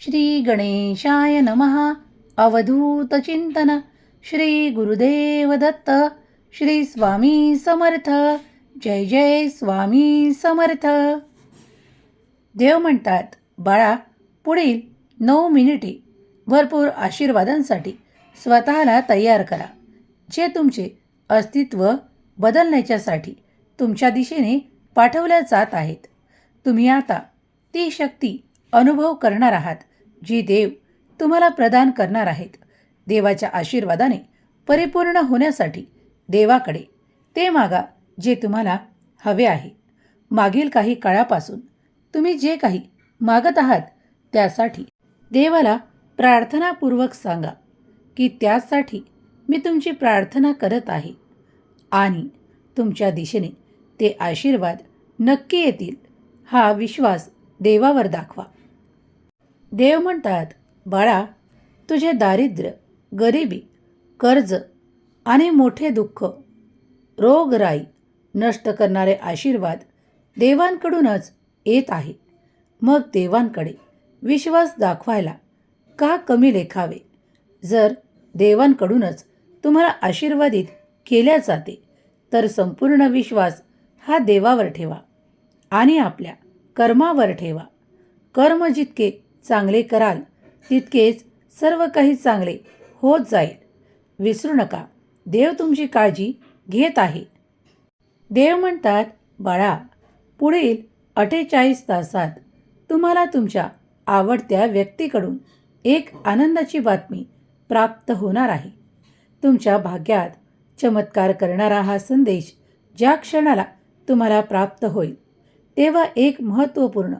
श्री गणेशाय नमः अवधूतचिंतन श्री गुरुदेव दत्त। श्री स्वामी समर्थ। जय जय स्वामी समर्थ। देव म्हणतात बाळा पुढील नऊ मिनिटे. भरपूर आशीर्वादांसाठी स्वतःला तयार करा. जे तुमचे अस्तित्व बदलण्याच्यासाठी तुमच्या दिशेने पाठवल्या जात आहेत. तुम्ही आता ती शक्ती अनुभव करणार आहात जी देव तुम्हाला प्रदान करणार आहेत. देवाच्या आशीर्वादाने परिपूर्ण होण्यासाठी देवाकडे ते मागा जे तुम्हाला हवे आहे. मागील काही काळापासून तुम्ही जे काही मागत आहात त्यासाठी देवाला प्रार्थनापूर्वक सांगा की त्यासाठी मी तुमची प्रार्थना करत आहे आणि तुमच्या दिशेने ते आशीर्वाद नक्की येतील हा विश्वास देवावर दाखवा. देव म्हणतात बाळा तुझे दारिद्र्य गरिबी कर्ज आणि मोठे दुःख रोगराई नष्ट करणारे आशीर्वाद देवांकडूनच येत आहे. मग देवांकडे विश्वास दाखवायला का कमी लेखावे? जर देवांकडूनच तुम्हाला आशीर्वादित केल्या जाते तर संपूर्ण विश्वास हा देवावर ठेवा आणि आपल्या कर्मावर ठेवा. कर्म जितके चांगले कराल तितकेच सर्व काही चांगले होत जाईल. विसरू नका. देव तुमची काळजी घेत आहे. देव म्हणतात बाळा पुढील अठ्ठेचाळीस तासात तुम्हाला तुमच्या आवडत्या व्यक्तीकडून एक आनंदाची बातमी प्राप्त होणार आहे. तुमच्या भाग्यात चमत्कार करणारा हा संदेश ज्या क्षणाला तुम्हाला प्राप्त होईल तेव्हा एक महत्त्वपूर्ण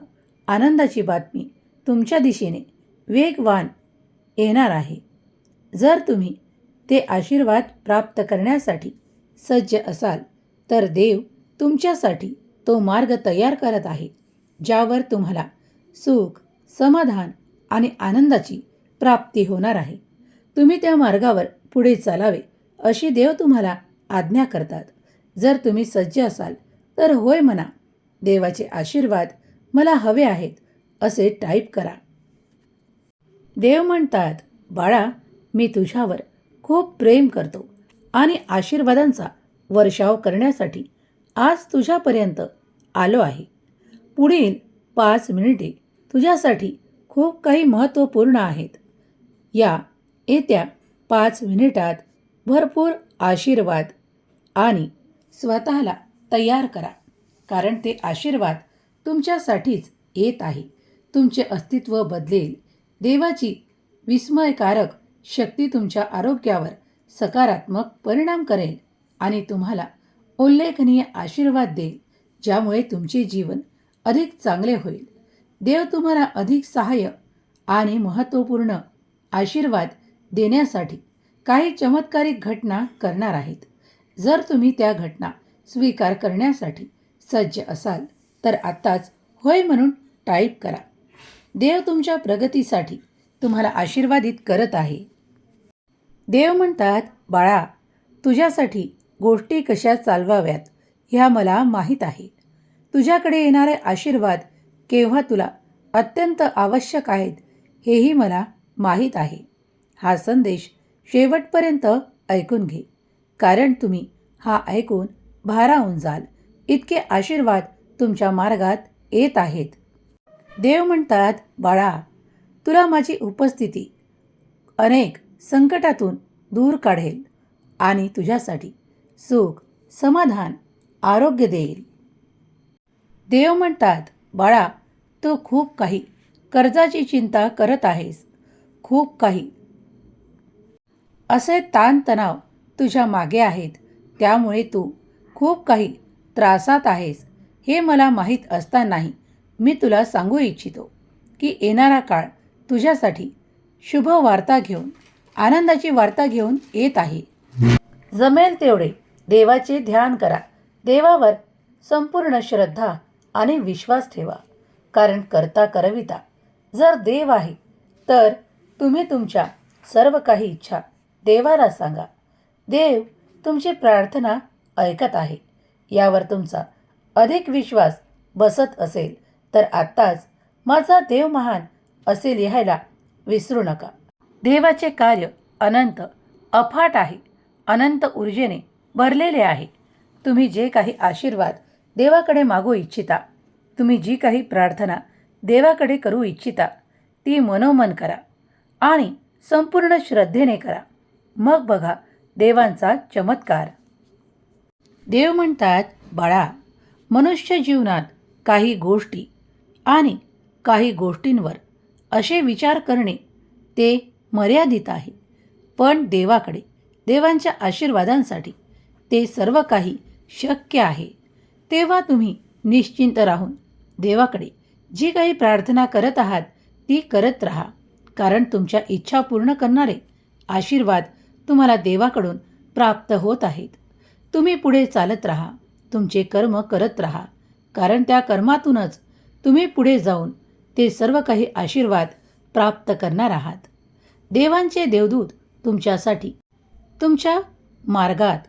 आनंदाची बातमी तुमच्या दिशेने वेगवान येणार आहे. जर तुम्ही ते आशीर्वाद प्राप्त करण्यासाठी सज्ज असाल तर देव तुमच्यासाठी तो मार्ग तयार करत आहे ज्यावर तुम्हाला सुख समाधान आणि आनंदाची प्राप्ती होणार आहे. तुम्ही त्या मार्गावर पुढे चालावे अशी देव तुम्हाला आज्ञा करतात. जर तुम्ही सज्ज असाल तर होय म्हणा देवाचे आशीर्वाद मला हवे आहेत. असे टाईप करा. देव म्हणतात बाळा मी तुझ्यावर खूप प्रेम करतो आणि आशीर्वादांचा वर्षाव करण्यासाठी आज तुझ्यापर्यंत आलो आहे. पुढील पाच मिनिटे तुझ्यासाठी खूप काही महत्त्वपूर्ण आहेत. या येत्या पाच मिनिटात भरपूर आशीर्वाद आणि स्वतःला तयार करा कारण ते आशीर्वाद तुमच्यासाठीच येत आहे. तुमचे अस्तित्व बदलेल. देवाची विस्मयकारक शक्ती तुमच्या आरोग्यावर सकारात्मक परिणाम करेल आणि तुम्हाला उल्लेखनीय आशीर्वाद देईल ज्यामुळे तुमचे जीवन अधिक चांगले होईल. देव तुम्हाला अधिक सहाय्य आणि महत्त्वपूर्ण आशीर्वाद देण्यासाठी काही चमत्कारिक घटना करणार आहेत. जर तुम्ही त्या घटना स्वीकार करण्यासाठी सज्ज असाल तर आत्ताच होय म्हणून टाईप करा. देव तुमच्या प्रगतीसाठी तुम्हाला आशीर्वादित करत आहे. देव म्हणतात बाळा तुझ्यासाठी गोष्टी कशा चालवाव्यात ह्या मला माहीत आहे. तुझ्याकडे येणारे आशीर्वाद केव्हा तुला अत्यंत आवश्यक आहेत हेही मला माहीत आहे. हा संदेश शेवटपर्यंत ऐकून घे. कारण तुम्ही हा ऐकून भारावून जाल. इतके आशीर्वाद तुमच्या मार्गात येत आहेत. देव म्हणतात बाळा तुला माझी उपस्थिती अनेक संकटातून दूर काढेल आणि तुझ्यासाठी सुख समाधान आरोग्य देईल. देव म्हणतात बाळा तू खूप काही कर्जाची चिंता करत आहेस. खूप काही असे ताणतणाव तुझ्या मागे आहेत. त्यामुळे तू खूप काही त्रासात आहेस हे मला माहीत असतानाही मी तुला सांगू इच्छितो की येणारा काळ तुझ्यासाठी शुभ वार्ता घेऊन आनंदाची वार्ता घेऊन येत आहे. जमेल तेवढे देवाचे ध्यान करा. देवावर संपूर्ण श्रद्धा आणि विश्वास ठेवा. कारण करता करविता जर देव आहे तर तुम्ही तुमच्या सर्व काही इच्छा देवाला सांगा. देव तुमची प्रार्थना ऐकत आहे. यावर तुमचा अधिक विश्वास बसत असेल. तर आत्ताच माझा देव महान असे लिहायला विसरू नका. देवाचे कार्य अनंत अफाट आहे अनंत ऊर्जेने भरलेले आहे. तुम्ही जे काही आशीर्वाद देवाकडे मागू इच्छिता तुम्ही जी काही प्रार्थना देवाकडे करू इच्छिता ती मनोमन करा आणि संपूर्ण श्रद्धेने करा. मग बघा देवांचा चमत्कार. देव म्हणतात बाळा मनुष्य जीवनात काही गोष्टी आणि काही गोष्टींवर असे विचार करणे ते मर्यादित आहे. पण देवाकडे देवांच्या आशीर्वादांसाठी ते सर्व काही शक्य आहे. तेव्हा तुम्ही निश्चिंत राहून देवाकडे जी काही प्रार्थना करत आहात ती करत राहा. कारण तुमच्या इच्छा पूर्ण करणारे आशीर्वाद तुम्हाला देवाकडून प्राप्त होत आहेत. तुम्ही पुढे चालत राहा. तुमचे कर्म करत राहा. कारण त्या कर्मातूनच तुम्ही पुढे जाऊन ते सर्व काही आशीर्वाद प्राप्त करणार आहात. देवांचे देवदूत तुमच्यासाठी तुमच्या मार्गात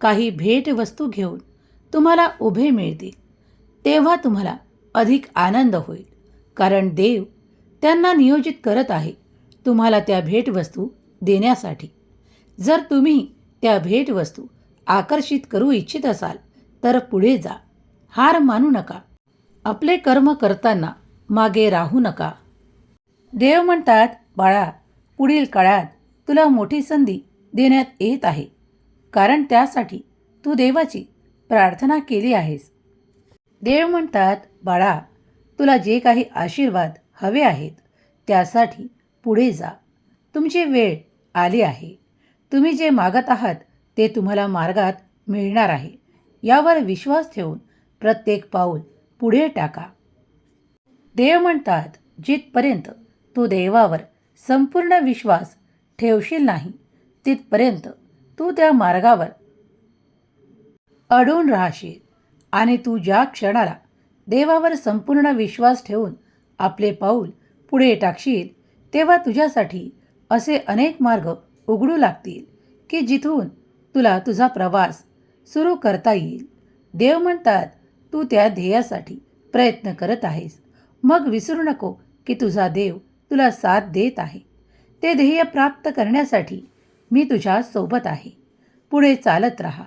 काही भेटवस्तू घेऊन तुम्हाला उभे मिळतील. तेव्हा तुम्हाला अधिक आनंद होईल. कारण देव त्यांना नियोजित करत आहे तुम्हाला त्या भेटवस्तू देण्यासाठी. जर तुम्ही त्या भेटवस्तू आकर्षित करू इच्छित असाल तर पुढे जा. हार मानू नका. आपले कर्म करताना मागे राहू नका. देव म्हणतात बाळा पुढील काळात तुला मोठी संधी देण्यात येत आहे. कारण त्यासाठी तू देवाची प्रार्थना केली आहेस. देव म्हणतात बाळा तुला जे काही आशीर्वाद हवे आहेत त्यासाठी पुढे जा. तुमची वेळ आली आहे. तुम्ही जे मागत आहात ते तुम्हाला मार्गात मिळणार आहे. यावर विश्वास ठेवून प्रत्येक पाऊल पुढे टाका. देव म्हणतात जिथपर्यंत तू देवावर संपूर्ण विश्वास ठेवशील नाही तिथपर्यंत तू त्या मार्गावर अडून राहशील. आणि तू ज्या क्षणाला देवावर संपूर्ण विश्वास ठेवून आपले पाऊल पुढे टाकशील तेव्हा तुझ्यासाठी असे अनेक मार्ग उघडू लागतील की जिथून तुला तुझा प्रवास सुरू करता येईल. देव म्हणतात तू त्या ध्येयासाठी प्रयत्न करत आहेस. मग विसरू नको की तुझा देव तुला साथ देत आहे. ते ध्येय प्राप्त करण्यासाठी मी तुझ्या सोबत आहे. पुढे चालत राहा.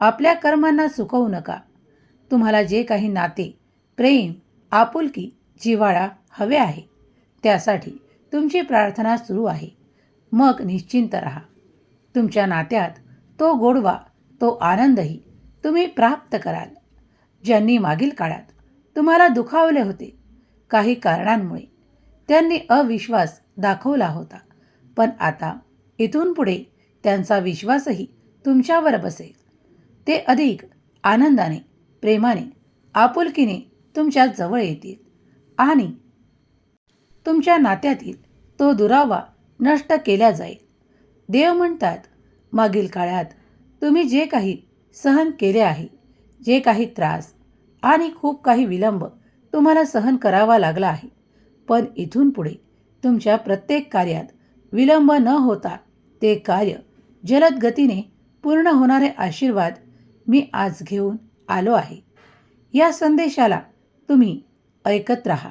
आपल्या कर्मांना सुकवू नका. तुम्हाला जे काही नाते प्रेम आपुलकी जिव्हाळा हवे आहे त्यासाठी तुमची प्रार्थना सुरू आहे. मग निश्चिंत राहा. तुमच्या नात्यात तो गोडवा तो आनंदही तुम्ही प्राप्त कराल. ज्यांनी मागील काळात तुम्हाला दुखावले होते काही कारणांमुळे त्यांनी अविश्वास दाखवला होता. पण आता इथून पुढे त्यांचा विश्वासही तुमच्यावर बसेल. ते अधिक आनंदाने प्रेमाने आपुलकीने तुमच्या जवळ येतील आणि तुमच्या नात्यातील तो दुरावा नष्ट केला जाईल. देव म्हणतात मागील काळात तुम्ही जे काही सहन केले आहे जे काही त्रास आणि खूप काही विलंब तुम्हाला सहन करावा लागला आहे. पण इथून पुढे तुमच्या प्रत्येक कार्यात विलंब न होता ते कार्य जलद गतीने पूर्ण होणारे आशीर्वाद मी आज घेऊन आलो आहे. या संदेशाला तुम्ही ऐकत राहा.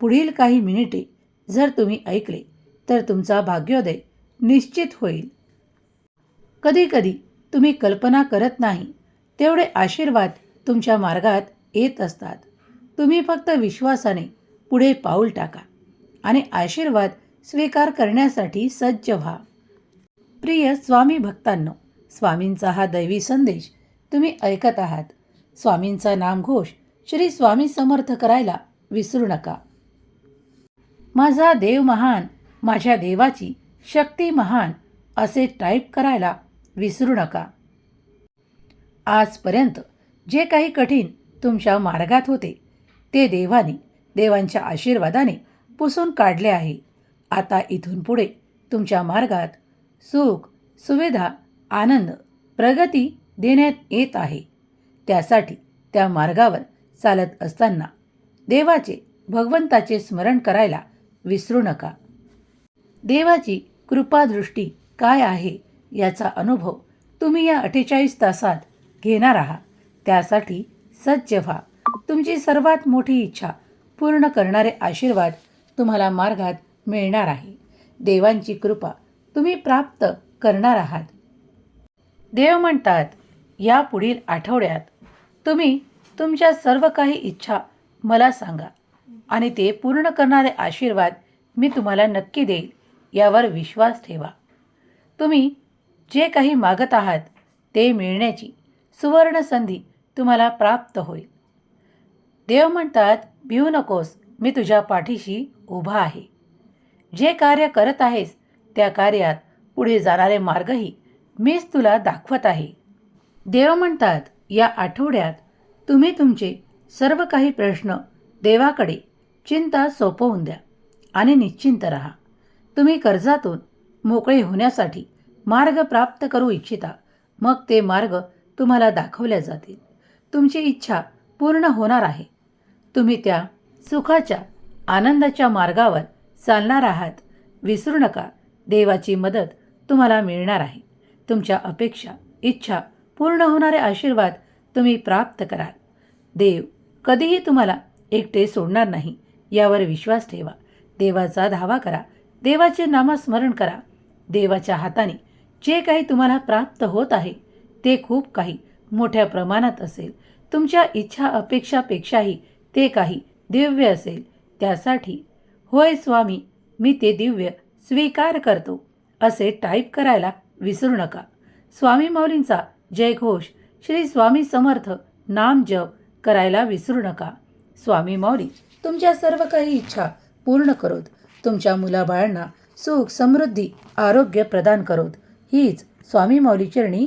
पुढील काही मिनिटे जर तुम्ही ऐकले तर तुमचा भाग्योदय निश्चित होईल. कधीकधी तुम्ही कल्पना करत नाही तेवढे आशीर्वाद तुमच्या मार्गात येत असतात. तुम्ही फक्त विश्वासाने पुढे पाऊल टाका आणि आशीर्वाद स्वीकार करण्यासाठी सज्ज व्हा. प्रिय स्वामी भक्तांनो स्वामींचा हा दैवी संदेश तुम्ही ऐकत आहात. स्वामींचा नामघोष श्री स्वामी समर्थ करायला विसरू नका. माझा देव महान माझ्या देवाची शक्ती महान असे टाईप करायला विसरू नका. आजपर्यंत जे काही कठीण तुमच्या मार्गात होते ते देवाने देवांच्या आशीर्वादाने पुसून काढले आहे. आता इथून पुढे तुमच्या मार्गात सुख सुविधा आनंद प्रगती देण्यात येत आहे. त्यासाठी त्या मार्गावर चालत असताना देवाचे भगवंताचे स्मरण करायला विसरू नका. देवाची कृपादृष्टी काय आहे याचा अनुभव तुम्ही या अठ्ठेचाळीस तासात घेणार आहात. त्यासाठी सज्ज व्हा. तुमची सर्वात मोठी इच्छा पूर्ण करणारे आशीर्वाद तुम्हाला मार्गात मिळणार आहे. देवांची कृपा तुम्ही प्राप्त करणार आहात. देव म्हणतात या पुढील आठवड्यात तुम्ही तुमच्या सर्व काही इच्छा मला सांगा आणि ते पूर्ण करणारे आशीर्वाद मी तुम्हाला नक्की देईल यावर विश्वास ठेवा. तुम्ही जे काही मागत आहात ते मिळण्याची सुवर्ण संधी तुम्हाला प्राप्त होईल. देव म्हणतात भिवू नकोस मी तुझ्या पाठीशी उभा आहे. जे कार्य करत आहेस त्या कार्यात पुढे जाणारे मार्गही मीच तुला दाखवत आहे. देव म्हणतात या आठवड्यात तुम्ही तुमचे सर्व काही प्रश्न देवाकडे चिंता सोपवून द्या आणि निश्चिंत राहा. तुम्ही कर्जातून मोकळे होण्यासाठी मार्ग प्राप्त करू इच्छिता. मग ते मार्ग तुम्हाला दाखवल्या जातील. तुमची इच्छा पूर्ण होणार आहे. तुम्ही त्या सुखाच्या आनंदाच्या मार्गावर चालणार आहात. विसरू नका. देवाची मदत तुम्हाला मिळणार आहे. तुमच्या अपेक्षा इच्छा पूर्ण होणारे आशीर्वाद तुम्ही प्राप्त कराल. देव कधीही तुम्हाला एकटे सोडणार नाही. यावर विश्वास ठेवा. देवाचा धावा करा. देवाचे नामस्मरण करा. देवाच्या हाताने जे काही तुम्हाला प्राप्त होत आहे ते खूप काही मोठ्या प्रमाणात असेल. तुमच्या इच्छा अपेक्षापेक्षाही ते काही दिव्य असेल. त्यासाठी होय स्वामी मी ते दिव्य स्वीकार करतो असे टाईप करायला विसरू नका. स्वामी मौलींचा जयघोष श्री स्वामी समर्थ नाम जप करायला विसरू नका. स्वामी मौली तुमच्या सर्व काही इच्छा पूर्ण करोत. तुमच्या मुलाबाळांना सुख समृद्धी आरोग्य प्रदान करोत. हीच स्वामी मौली चरणी